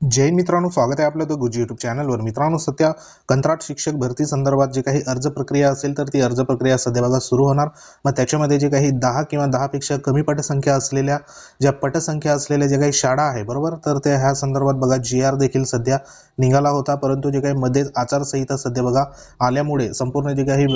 जय मित्रांनो स्वागत आहे आपलं द गुजी यूट्यूब चॅनलवर मित्रांनो सध्या कंत्राट शिक्षक भरती संदर्भात जे काही अर्ज प्रक्रिया असेल तर ती अर्ज प्रक्रिया सध्या बघा सुरू होणार. मग त्याच्यामध्ये जे काही दहा किंवा दहापेक्षा कमी पटसंख्या असलेल्या ज्या पटसंख्या असलेल्या ज्या काही शाळा आहे बरोबर? तर त्या ह्या संदर्भात बघा जी आर देखील सध्या निघाला होता. परंतु जे काही मध्येच आचारसंहिता सध्या बघा आल्यामुळे संपूर्ण जे काही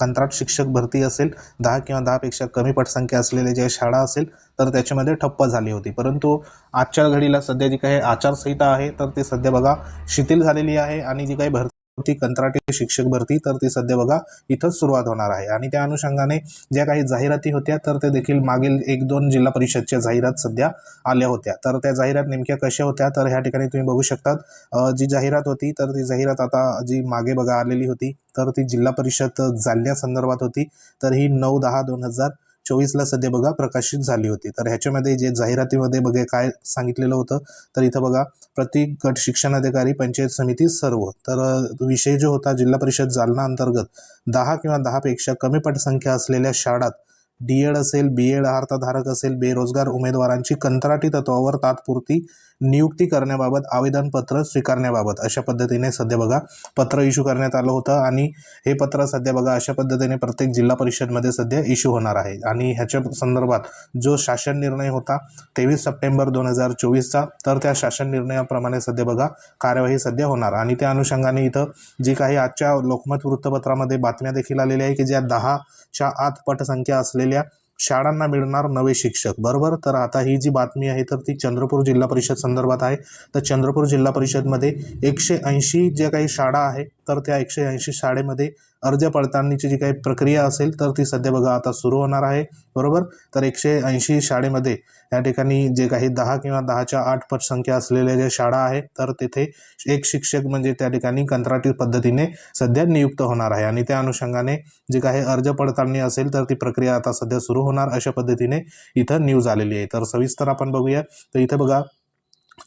कंत्राट शिक्षक भरती असेल दहा किंवा दहापेक्षा कमी पटसंख्या असलेल्या ज्या शाळा असेल तर त्याच्यामध्ये ठप्प झाली होती. परंतु आजच्या घडीला सध्या जी काही आचारसंहिता आहे तर ती सध्या बघा शिथिल झालेली आहे आणि जी काही भरती होती कंत्राटी शिक्षक भरती तर ती सध्या बघा इथं सुरुवात होणार आहे. आणि त्या अनुषंगाने ज्या काही जाहिराती होत्या तर ते देखील मागील एक दोन जिल्हा परिषदच्या जाहिरात सध्या आल्या होत्या. तर त्या जाहिरात नेमक्या कशा होत्या तर ह्या ठिकाणी तुम्ही बघू शकतात जी जाहिरात होती तर ती जाहिरात आता जी मागे बघा आलेली होती तर ती जिल्हा परिषद जालन्यासंदर्भात होती. तर ही नऊ दहा दोन हजार चोवीसला सध्या बघा प्रकाशित झाली होती. तर ह्याच्यामध्ये जे जाहिरातीमध्ये बघा काय सांगितलेलं होतं तर इथं बघा प्रति गट शिक्षणाधिकारी पंचायत समिती सर्व. तर विषय जो होता जिल्हा परिषद जालना अंतर्गत दहा किंवा दहापेक्षा कमी पटसंख्या असलेल्या शाळात डी एड असेल बी एड अर्थधारक असेल बेरोजगार उमेदवारांची कंत्राटी तत्वावर तात्पुरती नियुक्ती करण्याबाबत आवेदनपत्र स्वीकारण्याबाबत. अशा पद्धतीने सध्या बघा पत्र इश्यू करण्यात आलं होतं आणि हे पत्र सध्या बघा अशा पद्धतीने प्रत्येक जिल्हा परिषदमध्ये सध्या इश्यू होणार आहे. आणि ह्याच्या संदर्भात जो शासन निर्णय होता तेवीस सप्टेंबर दोन हजार चोवीसचा तर त्या शासन निर्णयाप्रमाणे सध्या बघा कार्यवाही सध्या होणार. आणि त्या अनुषंगाने इथं जी काही आजच्या लोकमत वृत्तपत्रामध्ये बातम्या देखील आलेल्या आहे की ज्या दहाच्या आत पटसंख्या असलेल्या शाळांना मिळणार नवे शिक्षक. बरोबर? तर आता ही जी बातमी आहे तर ती चंद्रपूर जिल्हा परिषद संदर्भात आहे. तर चंद्रपूर जिल्हा परिषदमध्ये एकशे ऐंशी ज्या काही शाळा आहे तर त्या एकशे ऐंशी शाळेमध्ये अर्ज पडताळणीची जी काही प्रक्रिया असेल तर ती सध्या बघा आता सुरू होणार आहे. बरोबर? तर एकशे ऐंशी शाळेमध्ये या ठिकाणी जे काही दहा किंवा दहाच्या आठ पटसंख्या असलेल्या ज्या शाळा आहे तर तेथे एक शिक्षक म्हणजे त्या ठिकाणी कंत्राटी पद्धतीने सध्या नियुक्त होणार आहे. आणि त्या अनुषंगाने जे काही अर्ज पडताळणी असेल तर ती प्रक्रिया आता सध्या सुरू होणार अशा पद्धतीने इथं न्यूज आलेली आहे. तर सविस्तर आपण बघूया. तर इथं बघा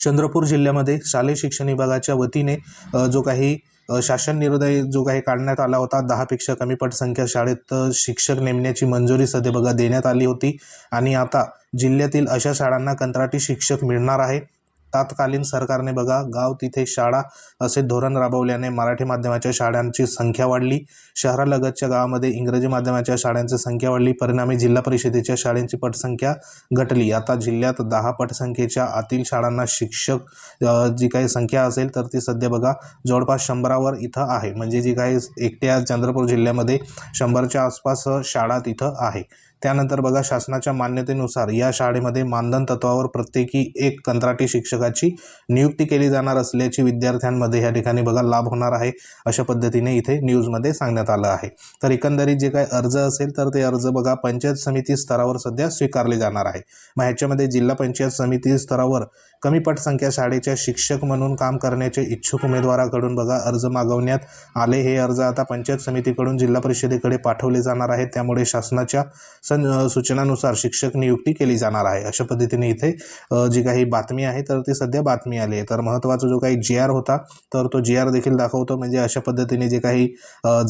चंद्रपूर जिल्ह्यामध्ये शालेय शिक्षण विभागाच्या वतीने जो काही शासन निर्णय जो काही काढण्यात आला होता दहापेक्षा कमी पटसंख्या शाळेत शिक्षक नेमण्याची मंजुरी सध्या बघा देण्यात आली होती. आणि आता जिल्ह्यातील अशा शाळांना कंत्राटी शिक्षक मिळणार आहे. तात्कालीन सरकारने बघा गाव तिथे शाळा असे धोरण राबवल्याने मराठी माध्यमाच्या शाळांची संख्या वाढली. शहरालगतच्या गावामध्ये इंग्रजी माध्यमाच्या शाळांची संख्या वाढली. परिणामी जिल्हा परिषदेच्या शाळांची पटसंख्या घटली. आता जिल्ह्यात दहा पटसंख्येच्या आतील शाळांना शिक्षक जी काही संख्या असेल तर ती सध्या बघा जवळपास शंभरावर इथं आहे. म्हणजे जी काही एकट्या चंद्रपूर जिल्ह्यामध्ये शंभरच्या आसपास शाळा तिथं आहे. त्यानंतर बघा शासनाच्या मान्यतेनुसार या शाळेमध्ये मानधन तत्वावर प्रत्येकी एक कंत्राटी शिक्षकाची नियुक्ती केली जाणार असल्याची विद्यार्थ्यांमध्ये या ठिकाणी बघा लाभ होणार आहे अशा पद्धतीने इथे न्यूजमध्ये सांगण्यात आलं आहे. तर एकंदरीत जे काही अर्ज असेल तर ते अर्ज बघा पंचायत समिती स्तरावर सध्या स्वीकारले जाणार आहे. मग ह्याच्यामध्ये जिल्हा पंचायत समिती स्तरावर कमी पटसंख्या शाळेच्या शिक्षक म्हणून काम करण्याचे इच्छुक उमेदवाराकडून बघा अर्ज मागवण्यात आले. हे अर्ज आता पंचायत समितीकडून जिल्हा परिषदेकडे पाठवले जाणार आहेत. त्यामुळे शासनाच्या सूचनानुसार शिक्षक नियुक्ती केली जाणार आहे. अशा पद्धतीने इथे जी काही बातमी आहे तर ती सध्या बातमी आली आहे. तर महत्त्वाचा जो काही जी आर होता तर तो जी आर देखील दाखवतो. म्हणजे अशा पद्धतीने जे काही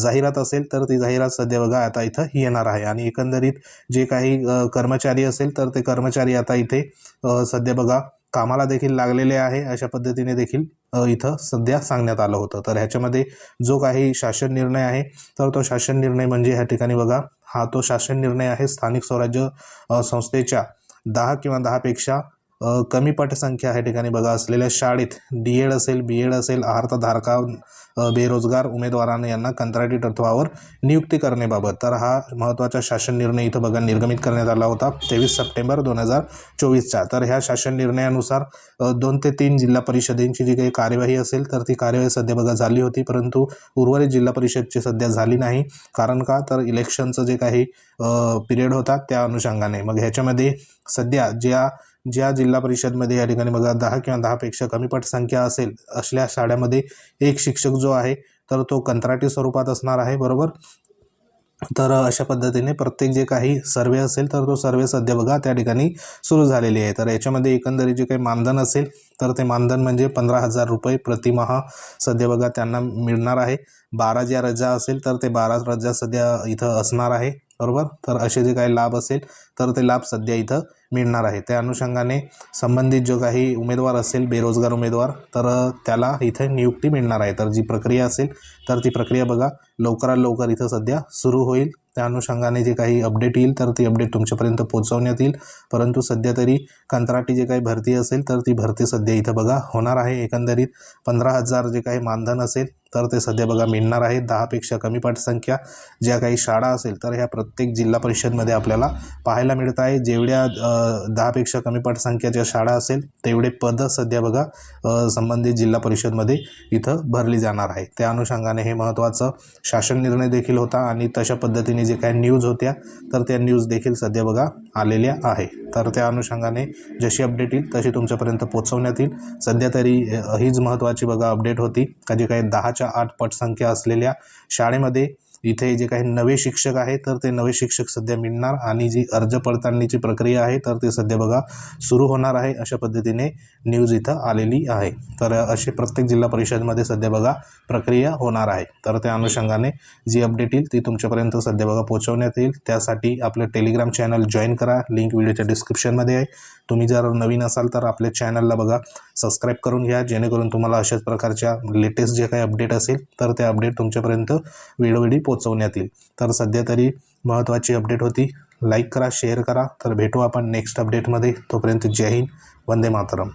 जाहिरात असेल तर ती जाहिरात सध्या बघा आता इथं येणार आहे. आणि एकंदरीत जे काही कर्मचारी असेल तर ते कर्मचारी आता इथे सध्या बघा कामाला देखील लागलेले आहे अशा पद्धतीने देखील इथं सध्या सांगण्यात आलं होतं. तर ह्याच्यामध्ये जो काही शासन निर्णय आहे तर तो शासन निर्णय म्हणजे ह्या ठिकाणी बघा हा तो शासन निर्णय आहे स्थानिक स्वराज्य संस्थेच्या दहा किंवा दहापेक्षा कमी पटसंख्या ह्या ठिकाणी. बघा असलेल्या शाळेत डी एड असेल बी एड असेल अर्थधारका बेरोजगार उमेदवारांना यांना कंत्राटी तत्वावर नियुक्ती करण्याबाबत. तर हा महत्त्वाचा शासन निर्णय इथं बघा निर्गमित करण्यात आला होता तेवीस सप्टेंबर दोन हजार चोवीसचा. तर ह्या शासन निर्णयानुसार दोन ते तीन जिल्हा परिषदेंची जी काही कार्यवाही असेल तर ती कार्यवाही सध्या बघा झाली होती. परंतु उर्वरित जिल्हा परिषदची सध्या झाली नाही. कारण का? तर इलेक्शनचं जे काही पिरियड होता त्या अनुषंगाने. मग ह्याच्यामध्ये सध्या ज्या ज्या जिल्हा परिषदमध्ये या ठिकाणी बघा दहा किंवा दहापेक्षा कमी पटसंख्या असेल असल्या शाळेमध्ये एक शिक्षक जो आहे तर तो कंत्राटी स्वरूपात असणार आहे बरोबर? तर अशा पद्धतीने प्रत्येक जे काही सर्वे असेल तर तो सर्वे सध्या बघा त्या ठिकाणी सुरू झालेली आहे. तर याच्यामध्ये एकंदरीत जे काही मानधन असेल तर ते मानधन म्हणजे पंधरा हजार रुपये प्रतिमहा सध्या बघा त्यांना मिळणार आहे. बारा ज्या रजा असेल तर ते बारा रजा सध्या इथं असणार आहे बरोबर? तर असे जे काही लाभ असेल तर ते लाभ सध्या इथं मिळणार आहे. त्या अनुषंगाने संबंधित जो काही उमेदवार असेल बेरोजगार उमेदवार तर त्याला इथे नियुक्ती मिळणार आहे. तर जी प्रक्रिया असेल तर ती प्रक्रिया बघा. लवकरात लवकर इथं सध्या सुरू होईल. त्या अनुषंगाने जे काही अपडेट येईल तर ती अपडेट तुमच्यापर्यंत पोहोचवण्यात येईल. परंतु सध्या तरी कंत्राटी जे काही भरती असेल तर ती भरती सध्या इथं बघा होणार आहे एकंदरीत. पंधरा हजार जे काही मानधन असेल तर ते सध्या बघा मिळणार आहे. दहापेक्षा कमी पटसंख्या ज्या काही शाळा असेल तर ह्या प्रत्येक जिल्हा परिषदमध्ये आपल्याला पाहायला मिळत आहे. जेवढ्या दहापेक्षा कमी पटसंख्याच्या शाळा असेल तेवढे पदं सध्या बघा संबंधित जिल्हा परिषदमध्ये इथं भरली जाणार आहे. त्या अनुषंगाने हे महत्त्वाचं शासन निर्णय देखील होता आणि तशा पद्धतीने जे काही न्यूज होत्या तर त्या न्यूज देखील सध्या बघा आलेल्या आहे. तर त्या अनुषंगाने जशी अपडेट येईल तशी तुमच्यापर्यंत पोचवण्यात येईल. सध्या तरी हीच महत्त्वाची बघा अपडेट होती. का जे काही दहाच्या आठ पटसंख्या असलेल्या शाळेमध्ये इथे जे काही नवे शिक्षक आहेत तर ते नवे शिक्षक सध्या मिळणार आणि जी अर्ज पडताळणीची प्रक्रिया आहे तर ते सध्या बघा सुरू होणार आहे अशा पद्धतीने न्यूज इथं आलेली आहे. तर असे प्रत्येक जिल्हा परिषदमध्ये सध्या बघा प्रक्रिया होणार आहे. तर त्या अनुषंगाने जी अपडेट येईल ती तुमच्यापर्यंत सध्या बघा पोहोचवण्यात येईल. त्यासाठी आपलं टेलिग्राम चॅनल जॉईन करा. लिंक व्हिडिओच्या डिस्क्रिप्शनमध्ये आहे. तुम्ही जर नवीन असाल तर आपल्या चॅनलला बघा. सबस्क्राईब करून घ्या जेणेकरून तुम्हाला अशाच प्रकारच्या लेटेस्ट जे काही अपडेट असेल तर ते अपडेट तुमच्यापर्यंत वेळोवेळी पोहोचवण्यात येईल. तर सध्या तरी महत्त्वाची अपडेट होती. लाईक करा शेअर करा. तर भेटू आपण नेक्स्ट अपडेटमध्ये तोपर्यंत जय हिंद. वंदे मातरम.